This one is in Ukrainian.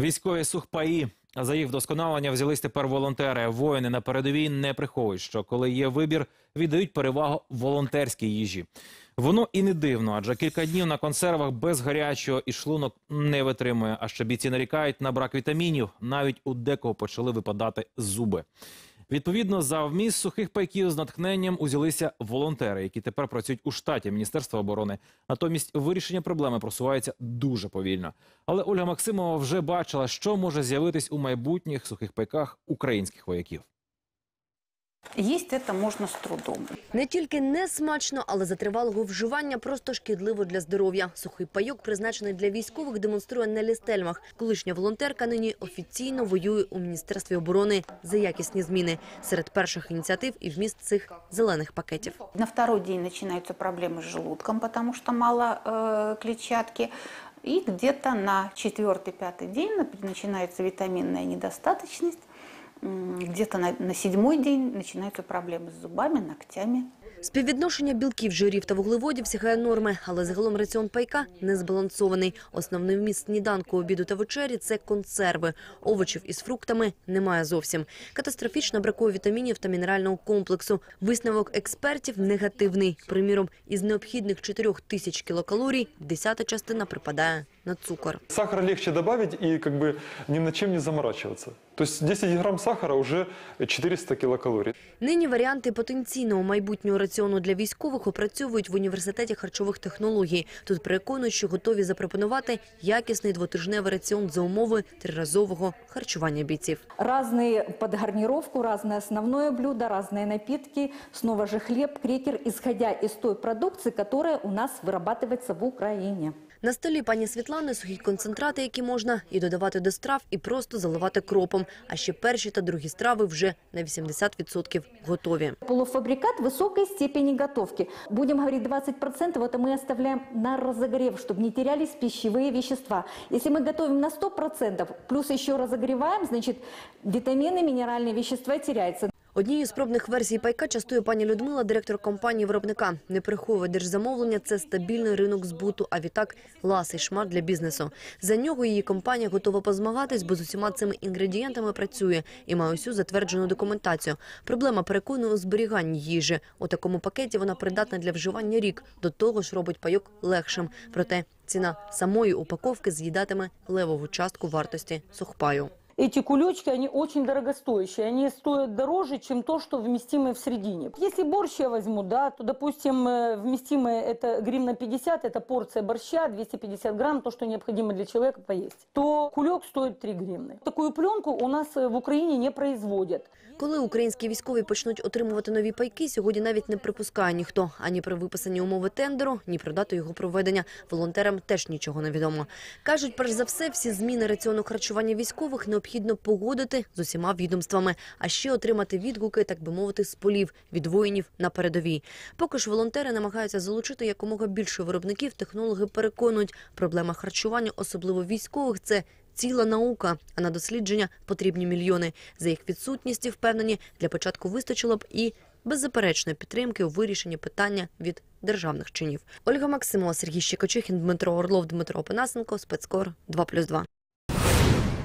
Військові сухпаї. За їх вдосконалення взялись тепер волонтери. Воїни на передовій не приховують, що коли є вибір, віддають перевагу волонтерській їжі. Воно і не дивно, адже кілька днів на консервах без гарячого і шлунок не витримує. А ще бійці нарікають на брак вітамінів. Навіть у декого почали випадати зуби. Відповідно, за вміст сухих пайків з натхненням узялися волонтери, які тепер працюють у штаті Міністерства оборони. Натомість вирішення проблеми просувається дуже повільно. Але Ольга Максимова вже бачила, що може з'явитись у майбутніх сухих пайках українських вояків. Есть это можно с трудом. Не тільки не смачно, але за тривалого вживання просто шкідливо для здоров'я. Сухий пайок, призначений для військових, демонструє Нелі Стельмах. Колишня волонтерка нині офіційно воює у Міністерстві оборони за якісні зміни. Серед перших ініціатив і вміст цих зелених пакетів. На второй день начинаются проблемы с желудком, потому что мало э, клетчатки. И где-то на четвертый-пятый день нап- начинается витаминная недостаточность. Где-то на, на седьмой день начинаются проблемы с зубами, ногтями. Співвідношення білків, жирів та вуглеводів сягає норми, але загалом раціон пайка не збалансований. Основний вміст сніданку, обіду та вечері – це консерви. Овочів із фруктами немає зовсім. Катастрофічно бракує вітамінів та мінерального комплексу. Висновок експертів негативний. Приміром, із необхідних 4 тисяч кілокалорій десята частина припадає на цукор. Сахар легче добавить и как бы ни над чем не заморачиваться. То есть 10 грамм сахара уже 400 килокалорий. Нині варіанти потенційного майбутнього раціону для військових опрацьовують в університеті харчових технологій. Тут переконують, що готові запропонувати якісний двотижневий раціон за умови триразового харчування бійців. Разные под гарнировку, разное основное блюдо, разные напитки, снова же хлеб, крекер, исходя из той продукции, которая у нас вырабатывается в Украине. На столі пані Світлани сухі концентрати, які можна і додавати до страв, і просто заливати кропом. А ще перші та другі страви вже на 80% готові. Полуфабрикат высокой степени готовки. Будем говорить 20%, это мы оставляем на разогрев, чтобы не терялись пищевые вещества. Если мы готовим на 100%, плюс еще разогреваем, значит витамины, минеральные вещества теряются. Однією з пробних версій пайка частує пані Людмила, директор компанії виробника. Не приховує держзамовлення – це стабільний ринок збуту, а відтак ласий шмат для бізнесу. За нього її компанія готова позмагатись, бо з усіма цими інгредієнтами працює і має усю затверджену документацію. Проблема переконує у зберіганні їжі. У такому пакеті вона придатна для вживання рік. До того ж робить пайок легшим. Проте ціна самої упаковки з'їдатиме левову частку вартості сухпаю Эти кулечки, они очень дорогостоящие. Они стоят дороже, чем то, что вместимое в середине. Если борщ я возьму, да, то, допустим, э, вместимое это гривна 50, это порция борща, 250 грамм, то, что необходимо для человека поесть, то кулек стоит 3 гривны. Такую пленку у нас э, в Украине не производят. Коли українські військові почнуть отримувати нові пайки, сьогодні навіть не припускає ніхто ані про виписані умови тендеру, ні про дату його проведення. Волонтерам теж нічого не відомо. кажуть, перш за все, всі зміни раціону харчування військових необхідно погодити з усіма відомствами, а ще отримати відгуки, так би мовити, з полів від воїнів на передовій. Поки ж волонтери намагаються залучити якомога більше виробників. Технологи переконують, проблема харчування, особливо військових, це ціла наука, а на дослідження потрібні мільйони. За їх відсутністю, впевнені, для початку вистачило б і беззаперечної підтримки у вирішенні питання від державних чинів. Ольга Максимова, Сергій Щекочихін, Дмитро Орлов, Дмитро Опанасенко, Спецкор 2+,2.